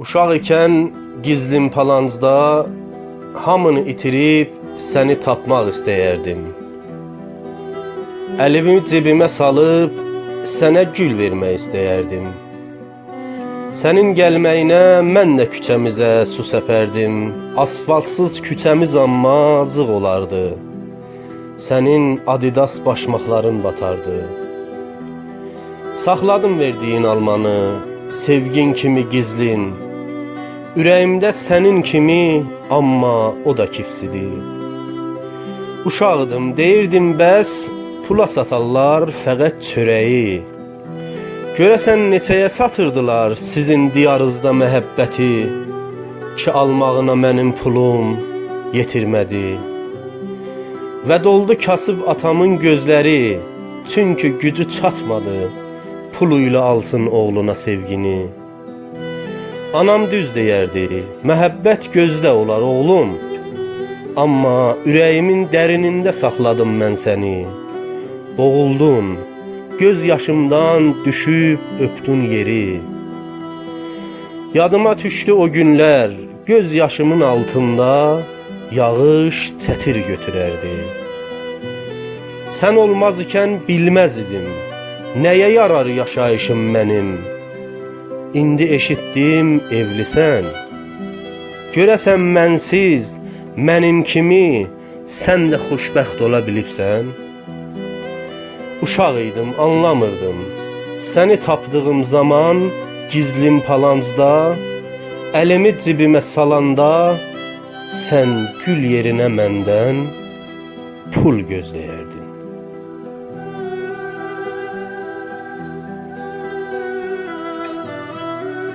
Uşaq ikən gizlim palancda hamını itirib səni tapmaq istəyərdim. Əlimi cibimə salıb sənə gül vermək istəyərdim. Sənin gəlməyinə mən də küçəmizə su səpərdim. Asfaltsız küçəmiz amma zığ olardı. Sənin Adidas başmaqların batardı. Saxladım verdiyin almanı, sevgin kimi gizlin. Ürəyimdə sənin kimi, amma o da kifsidir. Uşaqdım, deyirdim bəs pula satarlar fəqət çörəyi. Görəsən neçəyə satırdılar sizin diyarınızda məhəbbəti ki almağına mənim pulum yetirmədi. Və doldu kasıb atamın gözləri, çünki gücü çatmadı puluyla alsın oğluna sevgini. Anam düz deyərdi, məhəbbət gözdə olar oğlum. Amma ürəyimin dərinində saxladım mən səni. Boğuldun, göz yaşımdan düşüb öpdün yeri. Yadıma düşdü o günlər, göz yaşımın altında yağış çətir götürərdi. Sən olmaz ikən bilməz idim. Nəyə yarar yaşayışım mənim? İndi eşitdim evlisən. Görəsən mənsiz, mənim kimi sən də xoşbəxt ola bilibsən? Uşaq idim, anlamırdım. Səni tapdığım zaman gizlim palancda, əlimi cibimə salanda sən gül yerinə məndən pul gözləyərdin.